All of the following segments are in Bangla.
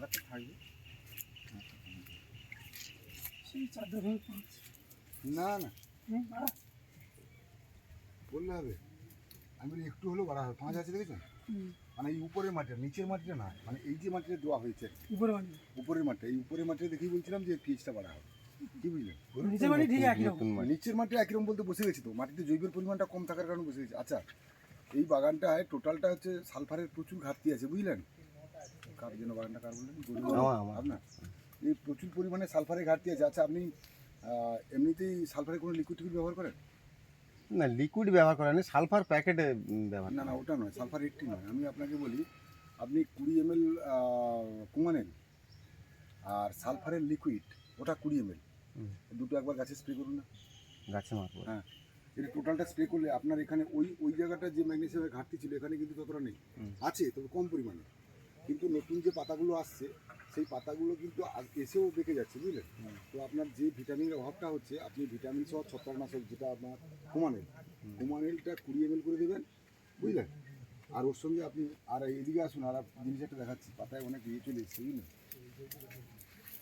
ব্যাপারটা থাকবে না না। বললে হবে। আমি একটু হলেও বাড়া হবে। পাঁচ আছে দেখেছেন মানে এই উপরের মাটিটা নিচের মাটিটা না মানে এই যে মাটিটা দেওয়া হয়েছে উপরে বাড়ি উপরের মাটিটা এই উপরের মাটিটা দেখেই বলছিলাম যে পিএইচটা বাড়া হবে। কি বুঝলেন নিচে বাড়ি ঠিক একই রকম। নিচের মাটি একরকম বলতে বসে গেছে তো। মাটিতে জৈবের পরিমাণটা কম থাকার কারণে বসে গেছে। আচ্ছা এই বাগানটায় টোটালটা হচ্ছে সালফারের প্রচুর ঘাটতি আছে বুঝলেন? কার জন্য বাগানটা কার বললেন। আপনার? এই প্রচুর পরিমাণে সালফারের ঘাটতি আছে। আচ্ছা আপনি এমনিতেই সালফারের কোনো লিকুইড টিকুইড ব্যবহার করেন? না লিকুইড ব্যবহার করেন সালফার প্যাকেটে ব্যবহার না না ওটা নয় সালফার এইটটি নয়। আমি আপনাকে বলি আপনি কুড়ি এম এল কুমানেন আর সালফারের লিকুইড ওটা কুড়ি এম এল। দুটো একবার গাছে স্প্রে করুন না। গাছে মারবো। হ্যাঁ। এটা টোটালটা স্প্রে করলে আপনার এখানে ওই ওই জায়গাটা যে ম্যাগনেসিয়ামের ঘাটতি ছিল এখানে কিন্তু ততটা নেই। আছে তবে কম পরিমাণে। কিন্তু নতুন যে পাতাগুলো আসছে সেই পাতাগুলো কিন্তু এসেও বেঁকে যাচ্ছে বুঝলেন? তো আপনার যে ভিটামিনের অভাবটা হচ্ছে আপনি ভিটামিন সহ ছত্রাকনাশক যেটা আপনার কুমানেল কুমানেলটা কুড়ি এম করে দেবেন বুঝলেন? আর ওর সঙ্গে আপনি আর এদিকে আসুন আর জিনিস একটা দেখাচ্ছি পাতায় অনেক ইয়ে চলে এসছে বুঝলেন?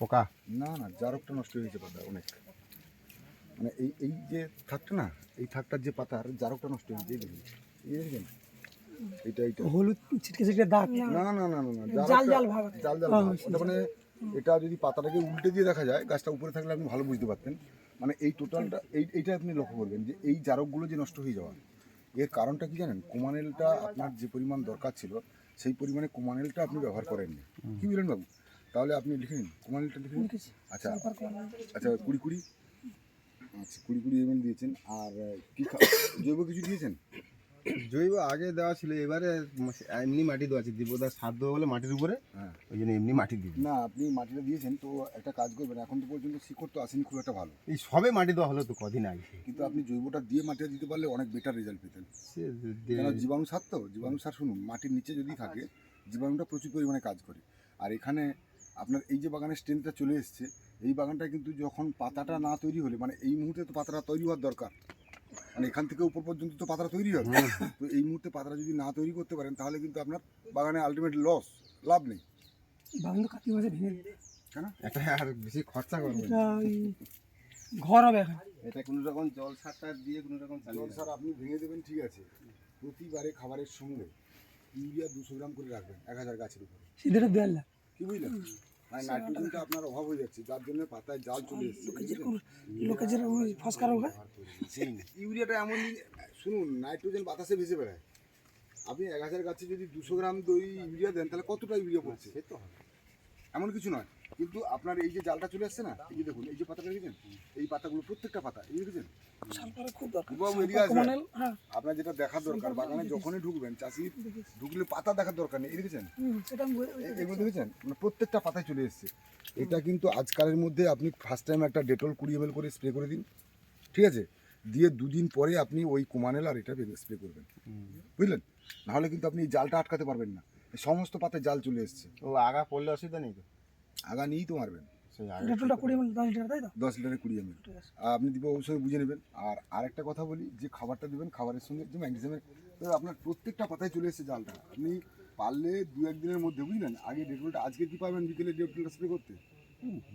পোকা? না না জারকটা নষ্ট হয়ে গেছে পাতা অনেক। মানে এই এই যে থাকটা না এই থাকটার যে পাতার জারকটা নষ্ট হয়ে গেছে এই দেখুন এই দেখেন এটা এইটা হলুদ ছিটকে ছিটকে দাগ। না না না না না জাল জাল ভাব জাল জাল হ্যাঁ, ভাব। মানে এটা যদি পাতাটাকে উল্টে দিয়ে দেখা যায় গাছটা উপরে থাকলে আপনি ভালো বুঝতে পারতেন। মানে এই টোটালটা এই এইটা আপনি লক্ষ্য করবেন যে এই জারকগুলো যে নষ্ট হয়ে যাওয়া এর কারণটা কি জানেন? কোমানেলটা আপনার যে পরিমাণ দরকার ছিল সেই পরিমাণে কোমানেলটা আপনি ব্যবহার করেননি। কি বুঝলেন বাবু? তাহলে আপনি লিখে নিন। কোমানেলটা লিখে নিন। আচ্ছা। আচ্ছা কুড়ি কুড়ি। আচ্ছা কুড়ি কুড়ি এমএল দিয়েছেন। আর কি জৈব কিছু দিয়েছেন? জৈব আগে দেওয়া ছিল এবারে এমনি মাটি দেওয়া আছে। দিবদার সার দেওয়া বলে মাটির উপরে হ্যাঁ। ওই জন্য এমনি মাটি দিবি না আপনি মাটিটা দিয়েছেন তো একটা কাজ করবেন এখন তো পর্যন্ত শিকড় তো আসেনি খুব একটা ভালো। এই সবে মাটি দেওয়া হলো তো কদিন আগে। কিন্তু আপনি জৈবটা দিয়ে মাটিটা দিতে পারলে অনেক বেটার রেজাল্ট পেতেন। জীবাণু সার তো জীবাণু সার শুনুন মাটির নিচে যদি থাকে জীবাণুটা প্রচুর পরিমাণে কাজ করে। আর এখানে আপনার এই যে বাগানের স্ট্রেংথটা চলে এসছে এই বাগানটা কিন্তু যখন পাতাটা না তৈরি হলে মানে এই মুহূর্তে তো পাতাটা তৈরি হওয়ার দরকার। মানে এখান থেকে উপর পর্যন্ত তো পাতাটা তৈরি হবে। তো এই মুহূর্তে পাতাটা যদি না তৈরি করতে পারেন তাহলে কিন্তু আপনার বাগানে আলটিমেট লস লাভ নেই। বাগান তো মাসে ভেঙে কেন? এটা আর বেশি খরচা করবে ঘর হবে এটা কোনো রকম জল সারটা দিয়ে কোনো রকম জল সার আপনি ভেঙে দেবেন ঠিক আছে। প্রতিবারে খাবারের সঙ্গে ইউরিয়া দুশো গ্রাম করে রাখবেন এক হাজার গাছের উপরে। দেড় লাখ। কি বুঝলেন? মানে নাইট্রোজেনটা আপনার অভাব হয়ে যাচ্ছে যার জন্য পাতায় জাল চলে এসছে লোকে যেরকম লোকে যেরকম ওই ফসকা রোগ ইউরিয়াটা এমন শুনুন নাইট্রোজেন বাতাসে ভেসে বেড়ায়। আপনি এক হাজার গাছে যদি দুশো গ্রাম দই ইউরিয়া দেন তাহলে কতটা ইউরিয়া পড়ছে? সে তো হবে। এমন কিছু নয়। কিন্তু আপনার এই যে জালটা চলে আসছে না এই যে দেখুন এই যে পাতাটা দেখেছেন? এই পাতাগুলো প্রত্যেকটা পাতা এই দেখেছেন? হ্যাঁ। আপনার যেটা দেখার দরকার বাগানে যখনই ঢুকবেন চাষি ঢুকলে পাতা দেখার দরকার নেই দেখেছেন? এগুলো দেখেছেন? মানে প্রত্যেকটা পাতায় চলে এসছে। এটা কিন্তু আজকালের মধ্যে আপনি ফার্স্ট টাইম একটা ডেটল কুড়ি এম করে স্প্রে করে দিন। ঠিক আছে? দিয়ে দুদিন পরে আপনি ওই কুমানেল আর এটা স্প্রে করবেন। বুঝলেন? নাহলে কিন্তু আপনি এই জালটা আটকাতে পারবেন না। সমস্ত পাতায় জাল চলে এসছে। ও আগা পড়লে অসুবিধা নেই তো? আগা নিয়েই তো মারবেন। সেই ডেটলটা কুড়ি মিনিট দশ লিটার তাই তো? দশ লিটারে কুড়ি এম ঠিক আপনি দিব অবশ্যই বুঝে নেবেন। আর আরেকটা কথা বলি যে খাবারটা দেবেন খাবারের সঙ্গে যে ম্যাগনেসিয়ামের আপনার প্রত্যেকটা পাতায় চলে এসেছে জালটা। আপনি পারলে দু একদিনের মধ্যে বুঝলেন? আগে ডেটলটা আজকে কি পাবেন বিকেলে ডেটলটা স্প্রে করতে?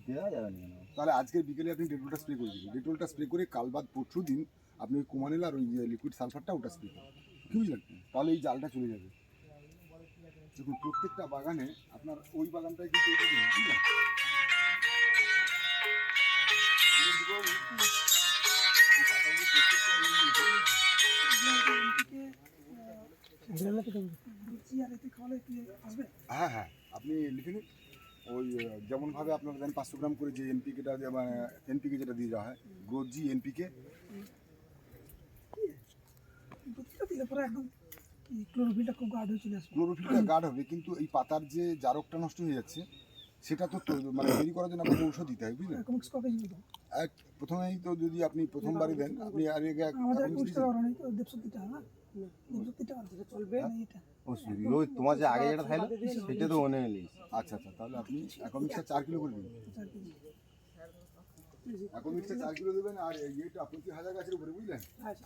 দেওয়া যাবে না তাহলে আজকে বিকেলে আপনি ডেটলটা স্প্রে করে দিন ডেটলটা স্প্রে করে কাল বাদ পরশু দিন আপনি ওই কুমানেল আর ওই লিকুইড সালফারটা ওটা স্প্রে করুন কি বুঝলেন? তাহলে এই জালটা চলে যাবে। দেখুন, প্রত্যেকটা বাগানে আপনার ওই বাগানটায় কিন্তু হ্যাঁ হ্যাঁ আপনি লিখে নিন। ওই যেমনভাবে আপনার দেন পাঁচশো গ্রাম করে যে এনপিকেটা মানে এনপিকে যেটা দিয়ে দেওয়া হয় গ্রোথ জি এনপিকে। দিলে একদম ক্লোরোফিলটা খুব গাঢ় হয়ে চলে আসবে। ক্লোরোফিলটা গাঢ় হবে কিন্তু এই পাতার যে জারকটা নষ্ট হয়ে যাচ্ছে সেটা তো মানে তৈরি করার জন্য আপনাকে ঔষধ দিতে হয় বুঝলেন? এক প্রথমেই তো যদি আপনি প্রথমবারই দেন আপনি আর আগে তো দেড়শো টাকা না? দেড়শো টাকা যেটা চলবে? না এটা। তোমার যে আগে যেটা থাকল সেটা তো মনে নেই। আচ্ছা আচ্ছা তাহলে আপনি অ্যাকমিক্সটা চার কিলো করে দিন। চার কিলো দেবেন আর প্রতি হাজার গাছের উপরে বুঝলেন?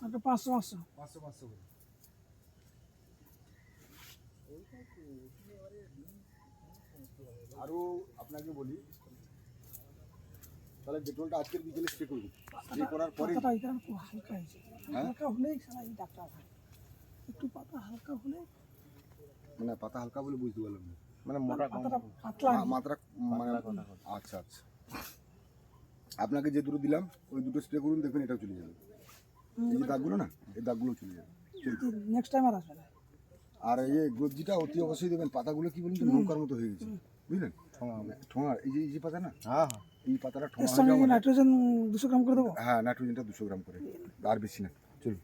আচ্ছা পাঁচশো পাঁচশো। পাঁচশো পাঁচশো করে। আরও আপনাকে বলি তাহলে ডেটলটা আজকের বিকেলে স্প্রে করবি। স্প্রে করার পরে হালকা হয়েছে হ্যাঁ? হালকা হলেই সারা এই ডাক্তার একটু পাতা হালকা হলে মানে পাতা হালকা বলে বুঝতে পারলাম না। মানে মোটা পাতলা মাত্রা মানে আচ্ছা আচ্ছা। আপনাকে যে দুটো দিলাম ওই দুটো স্প্রে করুন দেখবেন এটাও চলে যাবে। এই যে দাগগুলো না এই দাগগুলো চলে যাবে। নেক্সট টাইম আর আসবে না। আর এই যে গজ্জিটা অতি অবশ্যই দেবেন পাতাগুলো কি বলুন তো নৌকার মতো হয়ে গেছে। বুঝলেন? ঠোঙা এই যে এই যে পাতা না? হ্যাঁ হ্যাঁ। এই পাতাটা ঠোঙা মানে- নাইট্রোজেন দুশো গ্রাম করে দেবো? হ্যাঁ নাইট্রোজেনটা দুশো গ্রাম করে। আর বেশি না।